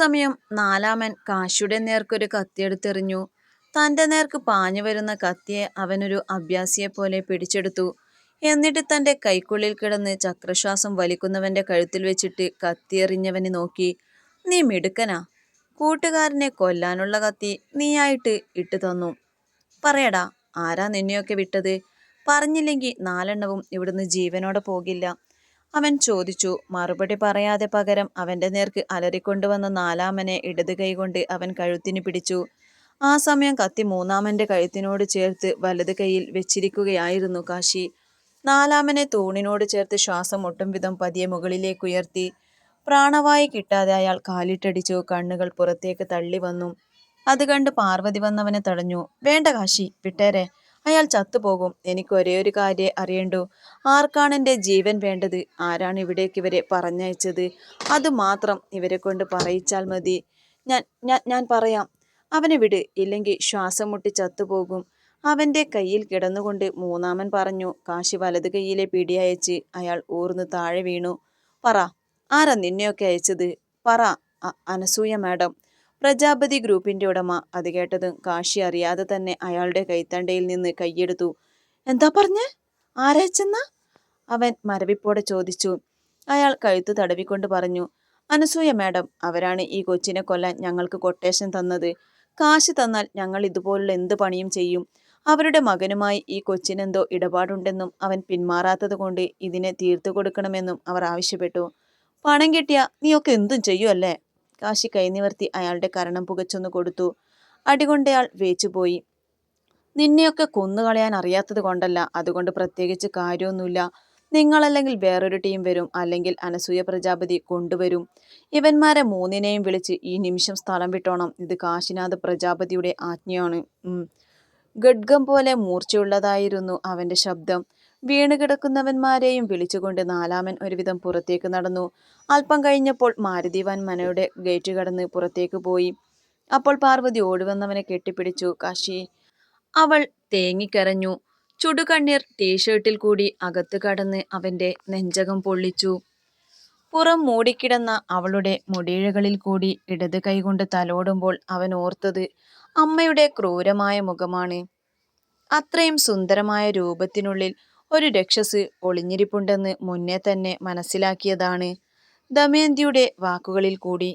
സമയം നാലാമൻ കാശിയുടെ നേർക്കൊരു കത്തിയെടുത്തെറിഞ്ഞു. തന്റെ നേർക്ക് പാഞ്ഞു വരുന്ന കത്തിയെ അവനൊരു അഭ്യാസിയെപ്പോലെ പിടിച്ചെടുത്തു. എന്നിട്ട് തന്റെ കൈക്കുള്ളിൽ കിടന്ന് ചക്രശ്വാസം വലിക്കുന്നവന്റെ കഴുത്തിൽ വെച്ചിട്ട് കത്തിയെറിഞ്ഞവനെ നോക്കി. "നീ മിടുക്കനാ. കൂട്ടുകാരനെ കൊല്ലാനുള്ള കത്തി നീയായിട്ട് ഇട്ടു തന്നു. പറയടാ, ആരാ നിന്നെയൊക്കെ വിട്ടത്? പറഞ്ഞില്ലെങ്കിൽ നാലെണ്ണവും ഇവിടുന്ന് ജീവനോടെ പോകില്ല. " അവൻ ചോദിച്ചു. മറുപടി പറയാതെ പകരം അവന്റെ നേർക്ക് അലറിക്കൊണ്ടുവന്ന നാലാമനെ ഇടത് കൈകൊണ്ട് അവൻ കഴുത്തിന് പിടിച്ചു. ആ സമയം കത്തി മൂന്നാമന്റെ കഴുത്തിനോട് ചേർത്ത് വലത് കൈയിൽ വെച്ചിരിക്കുകയായിരുന്നു കാശി. നാലാമനെ തൂണിനോട് ചേർത്ത് ശ്വാസം ഒട്ടും വിധം പതിയെ മുകളിലേക്ക് ഉയർത്തി പ്രാണവായു കിട്ടാതെ അയാൾ കാലിട്ടടിച്ചു. കണ്ണുകൾ പുറത്തേക്ക് തള്ളി വന്നു അത് കണ്ട് പാർവതി വന്നവനെ തടഞ്ഞു. "വേണ്ട കാശി, വിട്ടേരെ. അയാൾ ചത്തുപോകും. എനിക്ക് ഒരേ ഒരു കാര്യം അറിയണ്ടു ആർക്കാണ് എന്റെ ജീവൻ വേണ്ടത്? ആരാണ് ഇവിടേക്ക് ഇവരെ പറഞ്ഞയച്ചത്? അതുമാത്രം ഇവരെ കൊണ്ട് പറയിച്ചാൽ മതി. " "ഞാൻ ഞാൻ ഞാൻ പറയാം. അവനെ വിട്. ഇല്ലെങ്കിൽ ശ്വാസം മുട്ടി ചത്തുപോകും. " അവന്റെ കയ്യിൽ കിടന്നുകൊണ്ട് മൂന്നാമൻ പറഞ്ഞു. കാശി വലത് കൈയിലെ പിടി അയച്ച് അയാൾ ഊർന്ന് താഴെ വീണു. "പറ, ആരാ നിന്നെയൊക്കെ അയച്ചത്? പറ. " "അനസൂയ മാഡം. പ്രജാപതി ഗ്രൂപ്പിന്റെ ഉടമ. " അത് കേട്ടതും കാശി അറിയാതെ തന്നെ അയാളുടെ കൈത്തണ്ടയിൽ നിന്ന് കൈയെടുത്തു. "എന്താ പറഞ്ഞ് ആരയച്ചെന്നാ? " അവൻ മരവിപ്പോടെ ചോദിച്ചു. അയാൾ കഴുത്ത് തടവിക്കൊണ്ട് പറഞ്ഞു. "അനസൂയ മാഡം. അവരാണ് ഈ കൊച്ചിനെ കൊല്ലാൻ ഞങ്ങൾക്ക് കൊട്ടേഷൻ തന്നത്. കാശ് തന്നാൽ ഞങ്ങൾ ഇതുപോലുള്ള എന്ത് പണിയും ചെയ്യും. അവരുടെ മകനുമായി ഈ കൊച്ചിനെന്തോ ഇടപാടുണ്ടെന്നും അവൻ പിന്മാറാത്തത് കൊണ്ട് ഇതിനെ തീർത്തു കൊടുക്കണമെന്നും അവർ ആവശ്യപ്പെട്ടു. പണം കിട്ടിയ നീയൊക്കെ എന്തും ചെയ്യും അല്ലേ? " കാശി കൈനിവർത്തി അയാളുടെ കരണം പുകച്ചൊന്ന് കൊടുത്തു. അടികൊണ്ടയാൾ വേച്ചുപോയി. "നിന്നെയൊക്കെ കൊന്നുകളയാൻ അറിയാത്തത് കൊണ്ടല്ല. അതുകൊണ്ട് പ്രത്യേകിച്ച് കാര്യമൊന്നുമില്ല നിങ്ങളല്ലെങ്കിൽ വേറൊരു ടീം വരും. അല്ലെങ്കിൽ അനസൂയ പ്രജാപതി കൊണ്ടുവരും. ഇവന്മാരെ മൂന്നിനെയും വിളിച്ച് ഈ നിമിഷം സ്ഥലം വിട്ടോണം. ഇത് കാശിനാഥ് പ്രജാപതിയുടെ ആജ്ഞയാണ്. " ഗഡ്ഗം " പോലെ മൂർച്ചയുള്ളതായിരുന്നു അവന്റെ ശബ്ദം. വീണുകിടക്കുന്നവന്മാരെയും വിളിച്ചുകൊണ്ട് നാലാമൻ ഒരുവിധം പുറത്തേക്ക് നടന്നു. അല്പം കഴിഞ്ഞപ്പോൾ മാരുതി വാൻ മനയുടെ ഗേറ്റ് കടന്ന് പുറത്തേക്ക് പോയി. അപ്പോൾ പാർവതി ഓടിവന്നവനെ കെട്ടിപ്പിടിച്ചു. കാശി " അവൾ തേങ്ങിക്കരഞ്ഞു. ചുടുകണ്ണീർ ടീഷർട്ടിൽ കൂടി അകത്ത് കടന്ന് അവന്റെ നെഞ്ചകം പൊള്ളിച്ചു. പുറം മൂടിക്കിടന്ന അവളുടെ മുടിയിഴകളിൽ കൂടി ഇടത് കൈകൊണ്ട് തലോടുമ്പോൾ അവൻ ഓർത്തത് അമ്മയുടെ ക്രൂരമായ മുഖമാണ്. അത്രയും സുന്ദരമായ രൂപത്തിനുള്ളിൽ ഒരു രക്ഷസ് ഒളിഞ്ഞിരിപ്പുണ്ടെന്ന് മുന്നേ തന്നെ മനസ്സിലാക്കിയതാണ് ദമയന്തിയുടെ വാക്കുകളിൽ കൂടി.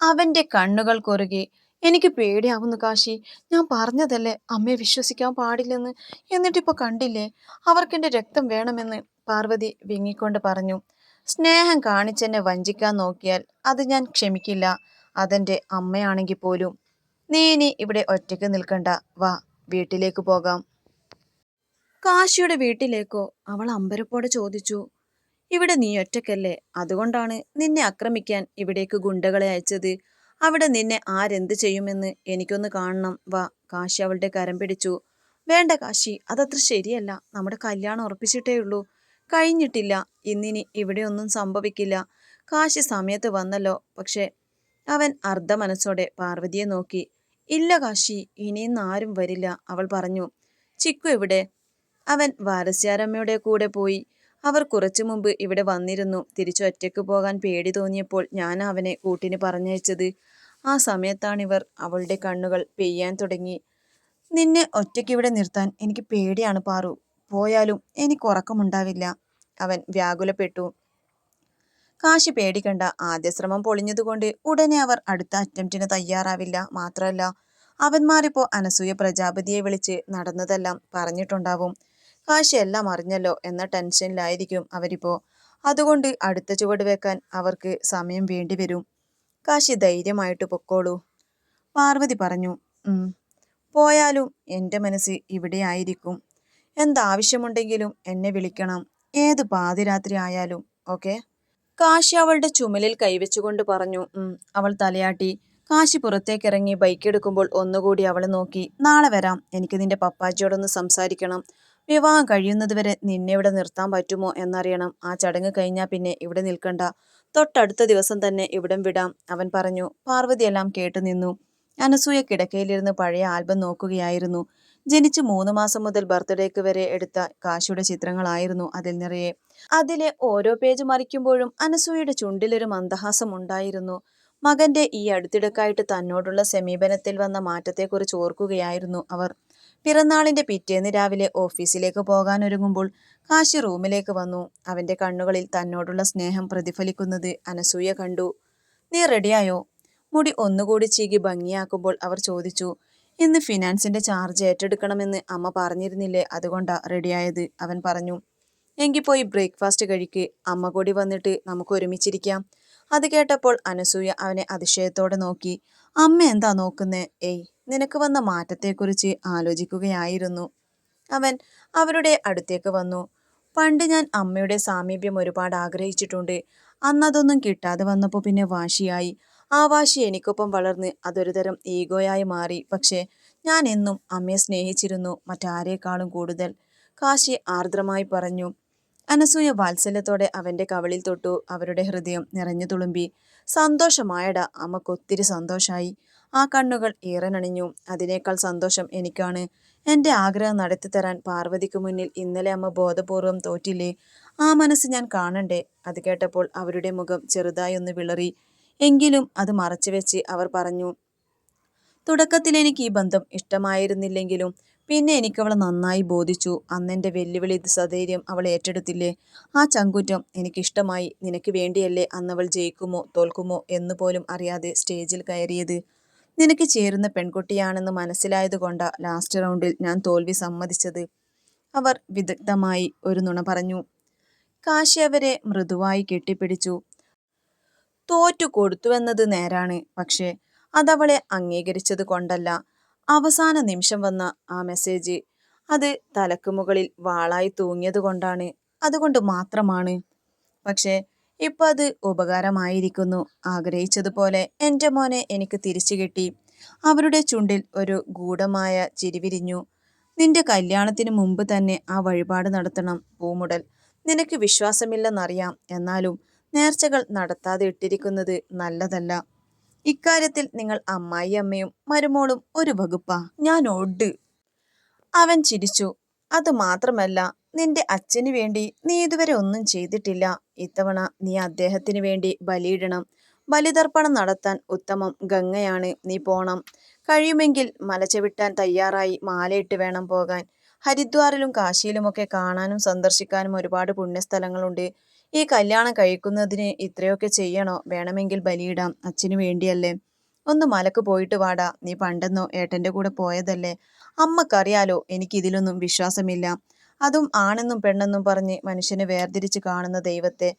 അവന്റെ കണ്ണുകൾ കുറുകി. "എനിക്ക് പേടിയാവുന്നു കാശി ഞാൻ പറഞ്ഞതല്ലേ അമ്മയെ വിശ്വസിക്കാൻ പാടില്ലെന്ന്. എന്നിട്ടിപ്പോ കണ്ടില്ലേ. അവർക്കെന്റെ രക്തം വേണമെന്ന്. " പാർവതി വിങ്ങിക്കൊണ്ട് പറഞ്ഞു. "സ്നേഹം കാണിച്ചെന്നെ വഞ്ചിക്കാൻ നോക്കിയാൽ അത് ഞാൻ ക്ഷമിക്കില്ല. അതെന്റെ അമ്മയാണെങ്കിൽ പോലും. നീ ഇനി ഇവിടെ ഒറ്റയ്ക്ക് നിൽക്കണ്ട. വാ, വീട്ടിലേക്ക് പോകാം. " "കാശിയുടെ വീട്ടിലേക്കോ? " അവൾ അമ്പരപ്പോടെ ചോദിച്ചു. "ഇവിടെ നീ ഒറ്റക്കല്ലേ അതുകൊണ്ടാണ് നിന്നെ ആക്രമിക്കാൻ ഇവിടേക്ക് ഗുണ്ടകളെ അയച്ചത്. അവിടെ നിന്നെ ആരെന്ത് ചെയ്യുമെന്ന് എനിക്കൊന്ന് കാണണം. വാ. " കാശി അവളുടെ കരം പിടിച്ചു. "വേണ്ട കാശി. അതത്ര ശരിയല്ല. നമ്മുടെ കല്യാണം ഉറപ്പിച്ചിട്ടേ ഉള്ളൂ കഴിഞ്ഞിട്ടില്ല. ഇന്നിനി ഇവിടെ ഒന്നും സംഭവിക്കില്ല. " കാശി സമയത്ത് വന്നല്ലോ. പക്ഷേ. അവൻ അർദ്ധ മനസ്സോടെ പാർവതിയെ നോക്കി. "ഇല്ല കാശി. ഇനിയിന്ന് ആരും വരില്ല. " അവൾ പറഞ്ഞു. "ചിക്കു എവിടെ? " "അവൻ വാരസ്യാരമ്മയുടെ കൂടെ പോയി. അവർ കുറച്ചു മുമ്പ് ഇവിടെ വന്നിരുന്നു. തിരിച്ചു ഒറ്റയ്ക്ക് പോകാൻ പേടി തോന്നിയപ്പോൾ ഞാൻ അവനെ കൂട്ടിന് പറഞ്ഞയച്ചത്. ആ സമയത്താണിവർ " അവളുടെ കണ്ണുകൾ പെയ്യാൻ തുടങ്ങി. "നിന്നെ ഒറ്റയ്ക്ക് ഇവിടെ നിർത്താൻ എനിക്ക് പേടിയാണ് പാറു. പോയാലും എനിക്ക് ഉറക്കമുണ്ടാവില്ല. " അവൻ വ്യാകുലപ്പെട്ടു. "കാശി പേടിക്കണ്ട. ആദ്യ ശ്രമം പൊളിഞ്ഞതുകൊണ്ട് ഉടനെ അവർ അടുത്ത അറ്റംപ്റ്റിന് തയ്യാറാവില്ല. മാത്രമല്ല അവന്മാരിപ്പോ അനസൂയ പ്രജാപതിയെ വിളിച്ച് നടന്നതെല്ലാം പറഞ്ഞിട്ടുണ്ടാവും. കാശി എല്ലാം അറിഞ്ഞല്ലോ എന്ന ടെൻഷനിലായിരിക്കും അവരിപ്പോ. അതുകൊണ്ട് അടുത്ത ചുവട് വെക്കാൻ അവർക്ക് സമയം വേണ്ടി വരും കാശി ധൈര്യമായിട്ട് പൊക്കോളൂ. " പാർവതി പറഞ്ഞു. "ഉം. പോയാലും എന്റെ മനസ്സ് ഇവിടെയായിരിക്കും. എന്താവശ്യമുണ്ടെങ്കിലും എന്നെ വിളിക്കണം. ഏത് പാതിരാത്രി ആയാലും. ഓക്കെ " കാശി അവളുടെ ചുമലിൽ കൈവച്ചുകൊണ്ട് പറഞ്ഞു. അവൾ തലയാട്ടി. കാശി പുറത്തേക്കിറങ്ങി ബൈക്ക് എടുക്കുമ്പോൾ ഒന്നുകൂടി അവളെ നോക്കി. "നാളെ വരാം. എനിക്ക് നിന്റെ പപ്പാജിയോടൊന്ന് സംസാരിക്കണം. വിവാഹം കഴിയുന്നത് വരെ നിന്നെ ഇവിടെ നിർത്താൻ പറ്റുമോ എന്നറിയണം. ആ ചടങ്ങ് കഴിഞ്ഞാൽ പിന്നെ ഇവിടെ നിൽക്കണ്ട. തൊട്ടടുത്ത ദിവസം തന്നെ ഇവിടം വിടാം. " അവൻ പറഞ്ഞു. പാർവതിയെല്ലാം കേട്ടു നിന്നു അനസൂയ കിടക്കയിലിരുന്ന് പഴയ ആൽബം നോക്കുകയായിരുന്നു. ജനിച്ച് മൂന്ന് മാസം മുതൽ ബർത്ത്ഡേക്ക് വരെ എടുത്ത കാശിയുടെ ചിത്രങ്ങളായിരുന്നു അതിൽ നിറയെ. അതിലെ ഓരോ പേജ് മറിക്കുമ്പോഴും അനസൂയയുടെ ചുണ്ടിലൊരു മന്ദഹാസം ഉണ്ടായിരുന്നു. മകന്റെ ഈ അടുത്തിടക്കായിട്ട് തന്നോടുള്ള സമീപനത്തിൽ വന്ന മാറ്റത്തെക്കുറിച്ച് ഓർക്കുകയായിരുന്നു അവർ. പിറന്നാളിന്റെ പിറ്റേന്ന് രാവിലെ ഓഫീസിലേക്ക് പോകാൻ ഒരുങ്ങുമ്പോൾ കാശി റൂമിലേക്ക് വന്നു. അവന്റെ കണ്ണുകളിൽ തന്നോടുള്ള സ്നേഹം പ്രതിഫലിക്കുന്നത് അനസൂയ കണ്ടു. "നീ റെഡിയായോ? " മുടി ഒന്നുകൂടി ചീകി ഭംഗിയാക്കുമ്പോൾ അവർ ചോദിച്ചു. "ഇന്ന് ഫിനാൻസിന്റെ ചാർജ് ഏറ്റെടുക്കണമെന്ന് അമ്മ പറഞ്ഞിരുന്നില്ലേ അതുകൊണ്ടാ റെഡിയായത്" അവൻ പറഞ്ഞു. എങ്കിൽ പോയി ബ്രേക്ക്ഫാസ്റ്റ് കഴിക്ക്. അമ്മ കൂടി വന്നിട്ട് നമുക്ക് ഒരുമിച്ചിരിക്കാം. " അത് കേട്ടപ്പോൾ അനസൂയ അവനെ അതിശയത്തോടെ നോക്കി. "അമ്മ എന്താ നോക്കുന്നേ? " "ഏയ് നിനക്ക് വന്ന മാറ്റത്തെക്കുറിച്ച് ആലോചിക്കുകയായിരുന്നു. " അവൻ അവരുടെ അടുത്തേക്ക് വന്നു. "പണ്ട് ഞാൻ അമ്മയുടെ സാമീപ്യം ഒരുപാട് ആഗ്രഹിച്ചിട്ടുണ്ട്. അന്നതൊന്നും കിട്ടാതെ വന്നപ്പോൾ പിന്നെ വാശിയായി. ആ വാശി എനിക്കൊപ്പം വളർന്ന് അതൊരുതരം ഈഗോയായി മാറി. പക്ഷേ ഞാൻ എന്നും അമ്മയെ സ്നേഹിച്ചിരുന്നു മറ്റാരേക്കാളും കൂടുതൽ. " കാശി ആർദ്രമായി പറഞ്ഞു. അനസൂയ വാത്സല്യത്തോടെ അവന്റെ കവളിൽ തൊട്ടു. അവരുടെ ഹൃദയം നിറഞ്ഞു തുളുമ്പി. സന്തോഷമായട അമ്മക്കൊത്തിരി സന്തോഷായി. " ആ കണ്ണുകൾ ഈറനണിഞ്ഞു. "അതിനേക്കാൾ സന്തോഷം എനിക്കാണ്. എന്റെ ആഗ്രഹം നടത്തിത്തരാൻ പാർവതിക്ക് മുന്നിൽ ഇന്നലെ അമ്മ ബോധപൂർവം തോറ്റില്ലേ? ആ മനസ്സ് ഞാൻ കാണണ്ടേ? " അത് കേട്ടപ്പോൾ അവരുടെ മുഖം ചെറുതായി ഒന്ന് വിളറി. എങ്കിലും അത് മറച്ചുവെച്ച് അവർ പറഞ്ഞു. തുടക്കത്തിൽ എനിക്ക് ഈ ബന്ധം ഇഷ്ടമായിരുന്നില്ലെങ്കിലും പിന്നെ എനിക്കവളെ നന്നായി ബോധിച്ചു. അന്നെന്റെ വെല്ലുവിളി സധൈര്യം അവൾ ഏറ്റെടുത്തില്ലേ? ആ ചങ്കുറ്റം എനിക്കിഷ്ടമായി. നിനക്ക് വേണ്ടിയല്ലേ അന്നവൾ ജയിക്കുമോ തോൽക്കുമോ എന്നുപോലും അറിയാതെ സ്റ്റേജിൽ കയറിയത്. നിനക്ക് ചേരുന്ന പെൺകുട്ടിയാണെന്ന് മനസ്സിലായതുകൊണ്ടാ ലാസ്റ്റ് റൗണ്ടിൽ ഞാൻ തോൽവി സമ്മതിച്ചത്. " അവർ വിദഗ്ധമായി ഒരു നുണ പറഞ്ഞു. കാശി അവരെ മൃദുവായി കെട്ടിപ്പിടിച്ചു. "തോറ്റു കൊടുത്തുവെന്നത് നേരാണ്. പക്ഷേ അതവളെ അംഗീകരിച്ചത് കൊണ്ടല്ല. അവസാന നിമിഷം വന്ന ആ മെസ്സേജ് അത് തലക്ക് മുകളിൽ വാളായി തൂങ്ങിയതുകൊണ്ടാണ്. അതുകൊണ്ട് മാത്രമാണ്. പക്ഷേ ഇപ്പൊ അത് ഉപകാരമായിരിക്കുന്നു. ആഗ്രഹിച്ചതുപോലെ എന്റെ മോനെ എനിക്ക് തിരിച്ചു കിട്ടി. " അവരുടെ ചുണ്ടിൽ ഒരു ഗൂഢമായ ചിരിവിരിഞ്ഞു "നിന്റെ കല്യാണത്തിന് മുമ്പ് തന്നെ ആ വഴിപാട് നടത്തണം പൂമുടൽ. നിനക്ക് വിശ്വാസമില്ലെന്നറിയാം. എന്നാലും നേർച്ചകൾ നടത്താതെ ഇട്ടിരിക്കുന്നത് നല്ലതല്ല. ഇക്കാര്യത്തിൽ നിങ്ങൾ അമ്മായിയമ്മയും മരുമോളും ഒരു വകുപ്പാ. ഞാൻ ഒഡ്. " അവൻ ചിരിച്ചു. "അത് മാത്രമല്ല നിന്റെ അച്ഛന് വേണ്ടി നീ ഇതുവരെ ഒന്നും ചെയ്തിട്ടില്ല. ഇത്തവണ നീ അദ്ദേഹത്തിന് വേണ്ടി ബലിയിടണം. ബലിതർപ്പണം നടത്താൻ ഉത്തമം ഗംഗയാണ്. നീ പോണം. കഴിയുമെങ്കിൽ മലച്ചവിട്ടാൻ തയ്യാറായി മാലയിട്ട് വേണം പോകാൻ. ഹരിദ്വാറിലും കാശിയിലുമൊക്കെ കാണാനും സന്ദർശിക്കാനും ഒരുപാട് പുണ്യസ്ഥലങ്ങളുണ്ട്. ഈ കല്യാണം കഴിക്കുന്നതിന് ഇത്രയൊക്കെ ചെയ്യണോ? വേണമെങ്കിൽ ബലിയിടാം. അച്ഛനു വേണ്ടിയല്ലേ? ഒന്ന് മലക്ക് പോയിട്ട് വാടാ. നീ പണ്ടെന്നോ ഏട്ടന്റെ കൂടെ പോയതല്ലേ? അമ്മക്കറിയാലോ എനിക്ക് ഇതിലൊന്നും വിശ്വാസമില്ല. അതും ആണെന്നും പെണ്ണെന്നും പറഞ്ഞ് മനുഷ്യനെ വേർതിരിച്ച് കാണുന്ന ദൈവത്തെ.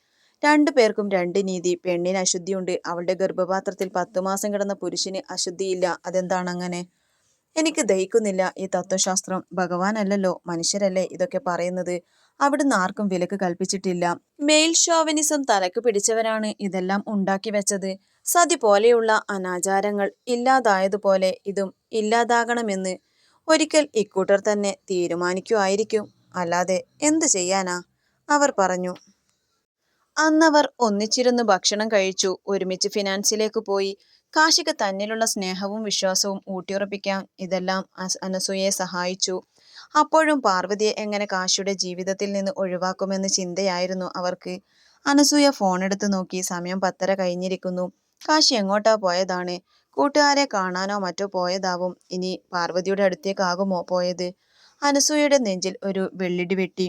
രണ്ടു പേർക്കും രണ്ട് നീതി. പെണ്ണിന് അശുദ്ധിയുണ്ട്. അവളുടെ ഗർഭപാത്രത്തിൽ പത്തു മാസം കിടന്ന പുരുഷന് അശുദ്ധിയില്ല. അതെന്താണ് അങ്ങനെ എനിക്ക് ദഹിക്കുന്നില്ല ഈ തത്വശാസ്ത്രം. ഭഗവാനല്ലല്ലോ മനുഷ്യരല്ലേ ഇതൊക്കെ പറയുന്നത്. അവിടുന്ന് ആർക്കും വിലക്ക് കൽപ്പിച്ചിട്ടില്ല. മെയിൽ ഷോവനിസം തലക്ക് പിടിച്ചവരാണ് ഇതെല്ലാം ഉണ്ടാക്കി വെച്ചത്. സതി പോലെയുള്ള അനാചാരങ്ങൾ ഇല്ലാതായതുപോലെ ഇതും ഇല്ലാതാകണമെന്ന് ഒരിക്കൽ ഇക്കൂട്ടർ തന്നെ തീരുമാനിക്കുമായിരിക്കും അല്ലാതെ എന്തു ചെയ്യാനാ? അവർ പറഞ്ഞു. അന്നവർ ഒന്നിച്ചിരുന്ന് ഭക്ഷണം കഴിച്ചു. ഒരുമിച്ച് ഫിനാൻസിലേക്ക് പോയി. കാശിക്ക് തന്നിലുള്ള സ്നേഹവും വിശ്വാസവും ഊട്ടിയുറപ്പിക്കാൻ ഇതെല്ലാം അനസൂയെ സഹായിച്ചു. അപ്പോഴും പാർവതിയെ എങ്ങനെ കാശിയുടെ ജീവിതത്തിൽ നിന്ന് ഒഴിവാക്കുമെന്ന ചിന്തയായിരുന്നു അവർക്ക്. അനസൂയ ഫോണെടുത്ത് നോക്കി. സമയം പത്തര കഴിഞ്ഞിരിക്കുന്നു. കാശി എങ്ങോട്ടാ പോയതാണ്. കൂട്ടുകാരെ കാണാനോ മറ്റോ പോയതാവും. ഇനി പാർവതിയുടെ അടുത്തേക്കാകുമോ പോയത്? അനസൂയയുടെ നെഞ്ചിൽ ഒരു വെള്ളിടി വെട്ടി.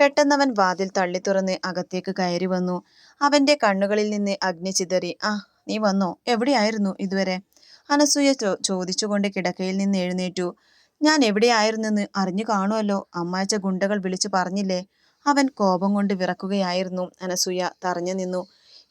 പെട്ടെന്നവൻ വാതിൽ തള്ളി തുറന്ന് അകത്തേക്ക് കയറി വന്നു. അവന്റെ കണ്ണുകളിൽ നിന്ന് അഗ്നി ചിതറി. "ആ നീ വന്നോ? എവിടെയായിരുന്നു ഇതുവരെ? " അനസൂയ ചോദിച്ചുകൊണ്ട് കിടക്കയിൽ നിന്ന് എഴുന്നേറ്റു. "ഞാൻ എവിടെയായിരുന്നെന്ന് അറിഞ്ഞു കാണുമല്ലോ. അമ്മാച്ച ഗുണ്ടകൾ വിളിച്ചു പറഞ്ഞില്ലേ? " അവൻ കോപം കൊണ്ട് വിറക്കുകയായിരുന്നു അനസൂയ തറഞ്ഞു നിന്നു.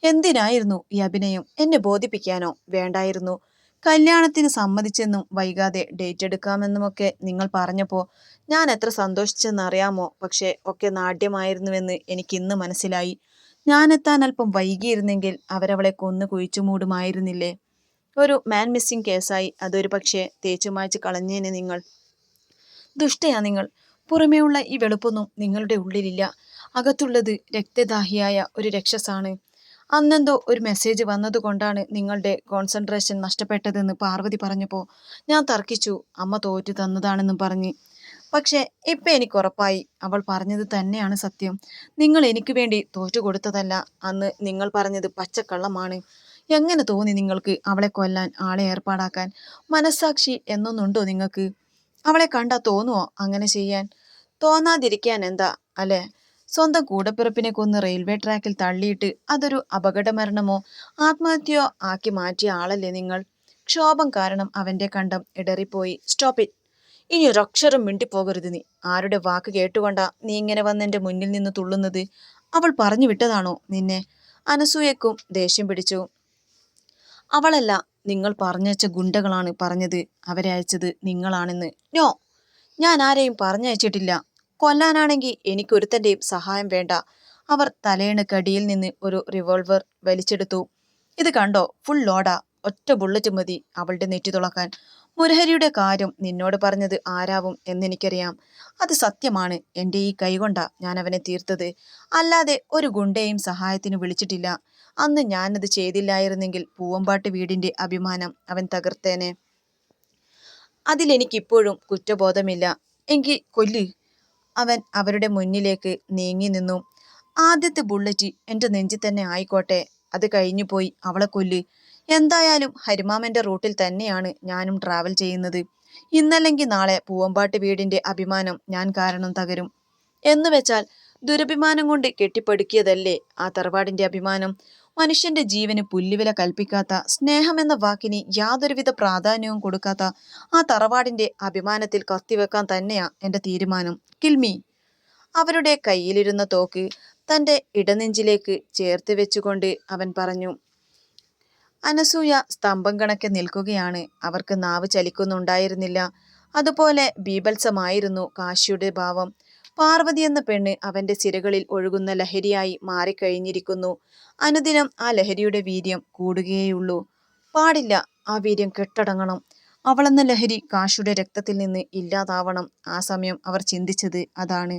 "എന്തിനായിരുന്നു ഈ അഭിനയം? എന്നെ ബോധിപ്പിക്കാനോ? വേണ്ടായിരുന്നു. കല്യാണത്തിന് സമ്മതിച്ചെന്നും വൈകാതെ ഡേറ്റ് എടുക്കാമെന്നുമൊക്കെ നിങ്ങൾ പറഞ്ഞപ്പോൾ ഞാൻ എത്ര സന്തോഷിച്ചെന്നറിയാമോ? പക്ഷേ ഒക്കെ നാട്യമായിരുന്നുവെന്ന് എനിക്കിന്ന് മനസ്സിലായി. ഞാനെത്താൻ അല്പം വൈകിയിരുന്നെങ്കിൽ അവരവളെ കൊന്ന് കുഴിച്ചുമൂടുമായിരുന്നില്ലേ? ഒരു മാൻ മിസ്സിംഗ് കേസായി അതൊരു പക്ഷേ തേച്ചു മായച്ച് കളഞ്ഞേനെ നിങ്ങൾ. ദുഷ്ടയാ നിങ്ങൾ. പുറമേയുള്ള ഈ വെളുപ്പൊന്നും നിങ്ങളുടെ ഉള്ളിലില്ല. അകത്തുള്ളത് രക്തദാഹിയായ ഒരു രക്ഷസാണ്. അന്നെന്തോ ഒരു മെസ്സേജ് വന്നതുകൊണ്ടാണ് നിങ്ങളുടെ കോൺസെൻട്രേഷൻ നഷ്ടപ്പെട്ടതെന്ന് പാർവതി പറഞ്ഞപ്പോൾ ഞാൻ തർക്കിച്ചു. അമ്മ തോറ്റു തന്നതാണെന്നും പറഞ്ഞ്. പക്ഷേ ഇപ്പം എനിക്ക് ഉറപ്പായി അവൾ പറഞ്ഞത് തന്നെയാണ് സത്യം. നിങ്ങൾ എനിക്ക് വേണ്ടി തോറ്റുകൊടുത്തതല്ല. അന്ന് നിങ്ങൾ പറഞ്ഞത് പച്ചക്കള്ളമാണ്. എങ്ങനെ തോന്നി നിങ്ങൾക്ക് അവളെ കൊല്ലാൻ ആളെ ഏർപ്പാടാക്കാൻ മനസ്സാക്ഷി എന്നൊന്നുണ്ടോ നിങ്ങൾക്ക് അവളെ കണ്ടാൽ തോന്നുമോ അങ്ങനെ ചെയ്യാൻ തോന്നാതിരിക്കാൻ എന്താ അല്ലേ സ്വന്തം കൂടപ്പിറപ്പിനെ കൊന്ന് റെയിൽവേ ട്രാക്കിൽ തള്ളിയിട്ട് അതൊരു അപകടമരണമോ ആത്മഹത്യയോ ആക്കി മാറ്റിയ ആളല്ലേ നിങ്ങൾ? ക്ഷോഭം കാരണം അവന്റെ കണ്ടം ഇടറിപ്പോയി. സ്റ്റോപ്പ് ഇറ്റ് ഇനി ഒരക്ഷരം മിണ്ടിപ്പോകരുത് നീ. ആരുടെ വാക്ക് കേട്ടുകൊണ്ടാ നീ ഇങ്ങനെ വന്ന് മുന്നിൽ നിന്ന് തുള്ളുന്നത്? അവൾ പറഞ്ഞു വിട്ടതാണോ നിന്നെ? അനസൂയക്കും ദേഷ്യം പിടിച്ചു. അവളല്ല നിങ്ങൾ പറഞ്ഞയച്ച ഗുണ്ടകളാണ് പറഞ്ഞത്. അവരെ അയച്ചത് നിങ്ങളാണെന്ന്. നോ ഞാൻ ആരെയും പറഞ്ഞയച്ചിട്ടില്ല കൊല്ലാനാണെങ്കിൽ എനിക്കൊരുത്തന്റെയും സഹായം വേണ്ട. അവർ തലയിണക്കടിയിൽ നിന്ന് ഒരു റിവോൾവർ വലിച്ചെടുത്തു. ഇത് കണ്ടോ? ഫുൾ ലോഡാ ഒറ്റ ബുള്ളറ്റ് മതി അവളുടെ നെറ്റി തുളക്കാൻ. മുരഹരിയുടെ കാര്യം നിന്നോട് പറഞ്ഞത് ആരാവും എന്നെനിക്കറിയാം. അത് സത്യമാണ്. എന്റെ ഈ കൈകൊണ്ടാ ഞാൻ അവനെ തീർത്തത്. അല്ലാതെ ഒരു ഗുണ്ടയും സഹായത്തിന് വിളിച്ചിട്ടില്ല. അന്ന് ഞാനത് ചെയ്തില്ലായിരുന്നെങ്കിൽ പൂവമ്പാട്ട് വീടിന്റെ അഭിമാനം അവൻ തകർത്തേനെ. അതിലെനിക്കിപ്പോഴും കുറ്റബോധമില്ല. എങ്കിൽ കൊല്ല്. അവൻ അവരുടെ മുന്നിലേക്ക് നീങ്ങി നിന്നു. ആദ്യത്തെ ബുള്ളറ്റ് എന്റെ നെഞ്ചിൽ തന്നെ ആയിക്കോട്ടെ. അത് കഴിഞ്ഞു പോയി. അവളെ കൊല്ല്. എന്തായാലും ഹരിമാമന്റെ റൂട്ടിൽ തന്നെയാണ് ഞാനും ട്രാവൽ ചെയ്യുന്നത്. ഇന്നല്ലെങ്കിൽ നാളെ പൂവമ്പാട്ട് വീടിന്റെ അഭിമാനം ഞാൻ കാരണം തകരും. എന്ന് വെച്ചാൽ ദുരഭിമാനം കൊണ്ട് കെട്ടിപ്പടുക്കിയതല്ലേ ആ തറവാടിന്റെ അഭിമാനം? മനുഷ്യന്റെ ജീവന് പുല്ലുവില കൽപ്പിക്കാത്ത സ്നേഹമെന്ന വാക്കിന് യാതൊരുവിധ പ്രാധാന്യവും കൊടുക്കാത്ത ആ തറവാടിന്റെ അഭിമാനത്തിൽ കത്തിവെക്കാൻ തന്നെയാ എന്റെ തീരുമാനം. കിൽമി അവരുടെ കയ്യിലിരുന്ന തോക്ക് തന്റെ ഇടനെഞ്ചിലേക്ക് ചേർത്ത് വെച്ചുകൊണ്ട് അവൻ പറഞ്ഞു അനസൂയ സ്തംഭം കണക്കെ നിൽക്കുകയാണ്. അവർക്ക് നാവ് ചലിക്കുന്നുണ്ടായിരുന്നില്ല. അതുപോലെ ബീഭത്സമായിരുന്നു കാശിയുടെ ഭാവം. പാർവതി എന്ന പെണ്ണ് അവന്റെ സിരകളിൽ ഒഴുകുന്ന ലഹരിയായി മാറിക്കഴിഞ്ഞിരിക്കുന്നു. അനുദിനം ആ ലഹരിയുടെ വീര്യം കൂടുകയേയുള്ളൂ. പാടില്ല ആ വീര്യം കെട്ടടങ്ങണം. അവളെന്ന ലഹരി കാശുടെ രക്തത്തിൽ നിന്ന് ഇല്ലാതാവണം. ആ സമയം അവർ ചിന്തിച്ചത് അതാണ്.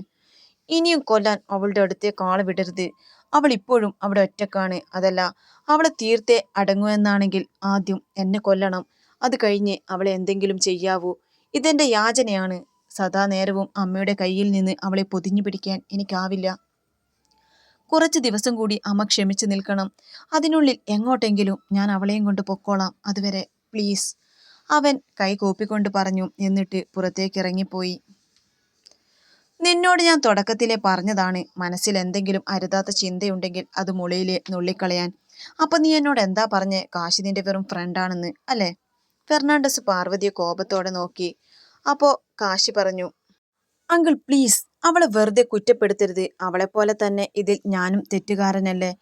ഇനിയും കൊല്ലാൻ അവളുടെ അടുത്തേക്ക് ആളെ വിടരുത്. അവൾ ഇപ്പോഴും അവിടെ ഒറ്റക്കാണ്. അതല്ല അവളെ തീർത്തെ അടങ്ങുമെന്നാണെങ്കിൽ ആദ്യം എന്നെ കൊല്ലണം. അത് കഴിഞ്ഞ് അവളെ എന്തെങ്കിലും ചെയ്യാവൂ. ഇതെന്റെ യാചനയാണ്. സദാ നേരവും അമ്മയുടെ കയ്യിൽ നിന്ന് അവളെ പൊതിഞ്ഞു പിടിക്കാൻ എനിക്കാവില്ല. കുറച്ച് ദിവസം കൂടി അമ്മ ക്ഷമിച്ചു നിൽക്കണം. അതിനുള്ളിൽ എങ്ങോട്ടെങ്കിലും ഞാൻ അവളെയും കൊണ്ട് പൊക്കോളാം അതുവരെ പ്ലീസ്. അവൻ കൈ കോപ്പിക്കൊണ്ട് പറഞ്ഞു എന്നിട്ട് പുറത്തേക്ക് ഇറങ്ങിപ്പോയി നിന്നോട് ഞാൻ തുടക്കത്തിലെ പറഞ്ഞതാണ് മനസ്സിൽ എന്തെങ്കിലും അരുതാത്ത ചിന്തയുണ്ടെങ്കിൽ അത് മുളയിലെ നുള്ളിക്കളയാൻ. അപ്പൊ നീ എന്നോട് എന്താ പറഞ്ഞേ? കാശി നിന്റെ വെറും ഫ്രണ്ടാണെന്ന് അല്ലേ? ഫെർണാണ്ടസ് പാർവതിയെ കോപത്തോടെ നോക്കി. അപ്പോ കാശി പറഞ്ഞു. അങ്കിൾ പ്ലീസ് അവളെ വെറുതെ കുറ്റപ്പെടുത്തരുത്. അവളെ പോലെ തന്നെ ഇതിൽ ഞാനും തെറ്റുകാരനല്ലേ?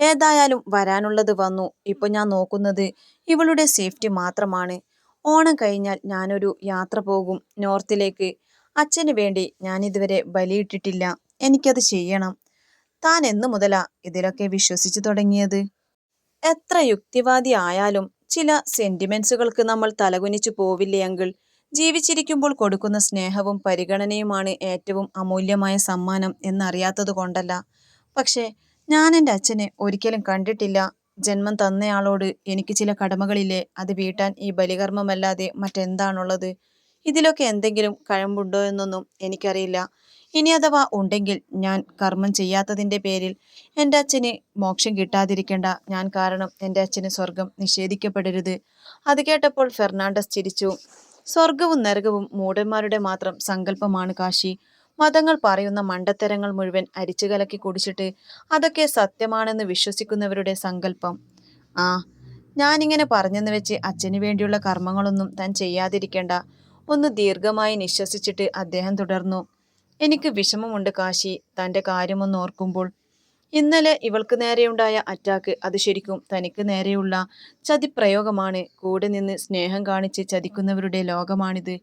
ഏതായാലും വരാനുള്ളത് വന്നു. ഇപ്പൊ ഞാൻ നോക്കുന്നത് ഇവളുടെ സേഫ്റ്റി മാത്രമാണ്. ഓണം കഴിഞ്ഞാൽ ഞാനൊരു യാത്ര പോകും നോർത്തിലേക്ക്. അച്ഛന് വേണ്ടി ഞാൻ ഇതുവരെ ബലിയിട്ടിട്ടില്ല. എനിക്കത് ചെയ്യണം. താൻ എന്നു മുതലാ ഇതിലൊക്കെ വിശ്വസിച്ചു തുടങ്ങിയത്? എത്ര യുക്തിവാദി ആയാലും ചില സെന്റിമെന്റ്സുകൾക്ക് നമ്മൾ തലകുനിച്ചു പോവില്ലേ അങ്കിൾ? ജീവിച്ചിരിക്കുമ്പോൾ കൊടുക്കുന്ന സ്നേഹവും പരിഗണനയുമാണ് ഏറ്റവും അമൂല്യമായ സമ്മാനം എന്നറിയാത്തത് കൊണ്ടല്ല. പക്ഷേ ഞാൻ എന്റെ അച്ഛനെ ഒരിക്കലും കണ്ടിട്ടില്ല. ജന്മം തന്നയാളോട് എനിക്ക് ചില കടമകളില്ലേ? അത് വീട്ടാൻ ഈ ബലികർമ്മമല്ലാതെ മറ്റെന്താണുള്ളത്? ഇതിലൊക്കെ എന്തെങ്കിലും കഴമ്പുണ്ടോ എന്നൊന്നും എനിക്കറിയില്ല. ഇനി അഥവാ ഉണ്ടെങ്കിൽ ഞാൻ കർമ്മം ചെയ്യാത്തതിന്റെ പേരിൽ എന്റെ അച്ഛന് മോക്ഷം കിട്ടാതിരിക്കേണ്ട. ഞാൻ കാരണം എന്റെ അച്ഛന് സ്വർഗം നിഷേധിക്കപ്പെടരുത്. അത് കേട്ടപ്പോൾ ഫെർണാണ്ടസ് ചിരിച്ചു. സ്വർഗവും നരകവും മൂടന്മാരുടെ മാത്രം സങ്കല്പമാണ് കാശി. മതങ്ങൾ പറയുന്ന മണ്ടത്തരങ്ങൾ മുഴുവൻ അരിച്ചു കലക്കി കുടിച്ചിട്ട് അതൊക്കെ സത്യമാണെന്ന് വിശ്വസിക്കുന്നവരുടെ സങ്കല്പം. ആ ഞാനിങ്ങനെ പറഞ്ഞെന്ന് വെച്ച് അച്ഛന് വേണ്ടിയുള്ള കർമ്മങ്ങളൊന്നും താൻ ചെയ്യാതിരിക്കേണ്ട. ഒന്ന് ദീർഘമായി നിശ്വസിച്ചിട്ട് അദ്ദേഹം തുടർന്നു. എനിക്ക് വിഷമമുണ്ട് കാശി. തന്റെ കാര്യമൊന്ന് ഓർക്കുമ്പോൾ ഇന്നലെ ഇവൾക്ക് നേരെയുണ്ടായ അറ്റാക്ക് അത് ശരിക്കും തനിക്ക് നേരെയുള്ള ചതിപ്രയോഗമാണ്. കൂടെ നിന്ന് സ്നേഹം കാണിച്ച് ചതിക്കുന്നവരുടെ ലോകമാണിത്.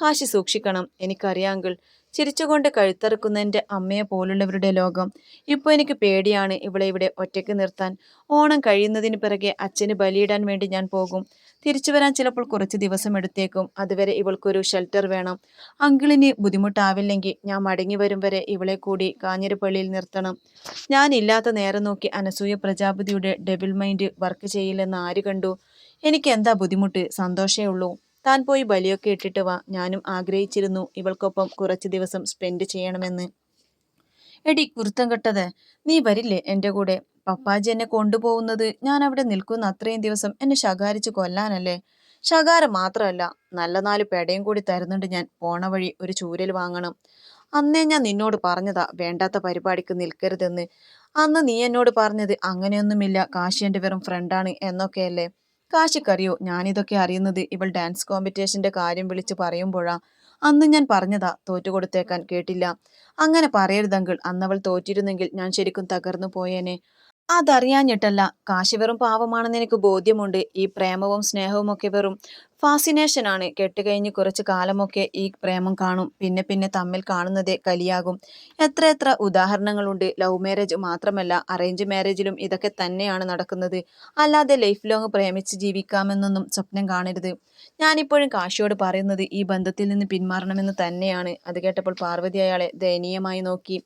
കാശി സൂക്ഷിക്കണം എനിക്കറിയാമെങ്കിൽ ചിരിച്ചുകൊണ്ട് കഴുത്തറുക്കുന്ന എന്റെ അമ്മയെ പോലുള്ളവരുടെ ലോകം. ഇപ്പോൾ എനിക്ക് പേടിയാണ് ഇവളെ ഇവിടെ ഒറ്റയ്ക്ക് നിർത്താൻ. ഓണം കഴിയുന്നതിന് പിറകെ അച്ഛന് ബലിയിടാൻ വേണ്ടി ഞാൻ പോകും. തിരിച്ചു വരാൻ ചിലപ്പോൾ കുറച്ച് ദിവസം എടുത്തേക്കും. അതുവരെ ഇവൾക്കൊരു ഷെൽട്ടർ വേണം. അങ്കിളിന് ബുദ്ധിമുട്ടാവില്ലെങ്കിൽ ഞാൻ മടങ്ങി വരും വരെ ഇവളെ കൂടി കാഞ്ഞിരപ്പള്ളിയിൽ നിർത്തണം. ഞാൻ ഇല്ലാത്ത നേരം നോക്കി അനസൂയ പ്രജാപതിയുടെ ഡെബിൾ മൈൻഡ് വർക്ക് ചെയ്യില്ലെന്ന് ആര് കണ്ടു? എനിക്ക് എന്താ ബുദ്ധിമുട്ട്? സന്തോഷേ ഉള്ളൂ. താൻ പോയി ബലിയൊക്കെ ഇട്ടിട്ട് വാ. ഞാനും ആഗ്രഹിച്ചിരുന്നു ഇവൾക്കൊപ്പം കുറച്ച് ദിവസം സ്പെൻഡ് ചെയ്യണമെന്ന്. എടി കുരുത്തം കെട്ടത് നീ വരില്ലേ എന്റെ കൂടെ? പപ്പാജി എന്നെ കൊണ്ടുപോകുന്നത് ഞാൻ അവിടെ നിൽക്കുന്ന അത്രയും ദിവസം എന്നെ ശകാരിച്ച് കൊല്ലാനല്ലേ? ശകാരം മാത്രമല്ല നല്ല നാല് പെടയും കൂടി തരുന്നുണ്ട് ഞാൻ. പോണ വഴി ഒരു ചൂരൽ വാങ്ങണം. അന്നേ ഞാൻ നിന്നോട് പറഞ്ഞതാ വേണ്ടാത്ത പരിപാടിക്ക് നിൽക്കരുതെന്ന്. അന്ന് നീ എന്നോട് പറഞ്ഞത് അങ്ങനെയൊന്നുമില്ല കാശി എന്റെ വെറും ഫ്രണ്ടാണ് എന്നൊക്കെയല്ലേ? കാശിക്കറിയോ? ഞാനിതൊക്കെ അറിയുന്നത് ഇവൾ ഡാൻസ് കോമ്പറ്റീഷന്റെ കാര്യം വിളിച്ച് പറയുമ്പോഴാ. അന്ന് ഞാൻ പറഞ്ഞതാ തോറ്റു കൊടുത്തേക്കാൻ കേട്ടില്ല. അങ്ങനെ പറയരുതെങ്കിൽ അന്നവൾ തോറ്റിരുന്നെങ്കിൽ ഞാൻ ശരിക്കും തകർന്നു പോയേനെ. അതറിയാഞ്ഞിട്ടല്ല. കാശി വെറും പാവമാണെന്ന് എനിക്ക് ബോധ്യമുണ്ട്. ഈ പ്രേമവും സ്നേഹവും ഒക്കെ വെറും ഫാസിനേഷൻ ആണ്. കെട്ടുകഴിഞ്ഞ് കുറച്ച് കാലമൊക്കെ ഈ പ്രേമം കാണും. പിന്നെ പിന്നെ തമ്മിൽ കാണുന്നതേ കലിയാകും. എത്ര എത്ര ഉദാഹരണങ്ങളുണ്ട്. ലവ് മാരേജ് മാത്രമല്ല അറേഞ്ച് മാരേജിലും ഇതൊക്കെ തന്നെയാണ് നടക്കുന്നത്. അല്ലാതെ ലൈഫ് ലോങ് പ്രേമിച്ച് ജീവിക്കാമെന്നൊന്നും സ്വപ്നം കാണരുത്. ഞാനിപ്പോഴും കാശിയോട് പറയുന്നത് ഈ ബന്ധത്തിൽ നിന്ന് പിന്മാറണമെന്ന് തന്നെയാണ്. അത് കേട്ടപ്പോൾ പാർവതി അയാളെ ദയനീയമായി നോക്കി.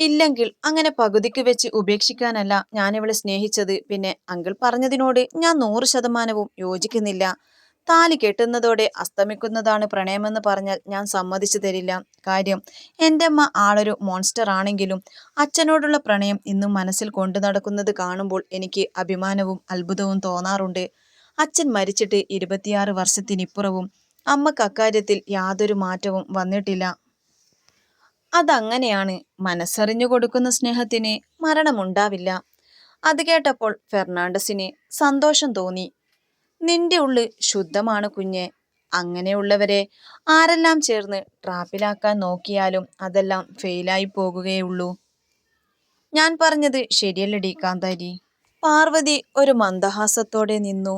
ഇല്ലെങ്കിൽ അങ്ങനെ പകുതിക്ക് വെച്ച് ഉപേക്ഷിക്കാനല്ല ഞാനിവളെ സ്നേഹിച്ചത്. പിന്നെ അങ്കിൾ പറഞ്ഞതിനോട് ഞാൻ നൂറ് ശതമാനവും യോജിക്കുന്നില്ല. താലി കെട്ടുന്നതോടെ അസ്തമിക്കുന്നതാണ് പ്രണയമെന്ന് പറഞ്ഞാൽ ഞാൻ സമ്മതിച്ചു തരില്ല. കാര്യം എന്റെ അമ്മ ആളൊരു മോൺസ്റ്റർ ആണെങ്കിലും അച്ഛനോടുള്ള പ്രണയം ഇന്നും മനസ്സിൽ കൊണ്ടു നടക്കുന്നത് കാണുമ്പോൾ എനിക്ക് അഭിമാനവും അത്ഭുതവും തോന്നാറുണ്ട്. അച്ഛൻ മരിച്ചിട്ട് ഇരുപത്തിയാറ് വർഷത്തിനിപ്പുറവും അമ്മയ്ക്ക് അക്കാര്യത്തിൽ യാതൊരു മാറ്റവും വന്നിട്ടില്ല. അതങ്ങനെയാണ് മനസ്സറിഞ്ഞു കൊടുക്കുന്ന സ്നേഹത്തിന് മരണമുണ്ടാവില്ല. അത് കേട്ടപ്പോൾ ഫെർണാണ്ടസിന് സന്തോഷം തോന്നി. നിന്റെ ഉള്ള് ശുദ്ധമാണ് കുഞ്ഞ്. അങ്ങനെയുള്ളവരെ ആരെല്ലാം ചേർന്ന് ട്രാപ്പിലാക്കാൻ നോക്കിയാലും അതെല്ലാം ഫെയിലായി പോകുകയുള്ളൂ. ഞാൻ പറഞ്ഞത് ശരിയല്ലടി കാന്താരി പാർവതി ഒരു മന്ദഹാസത്തോടെ നിന്നു.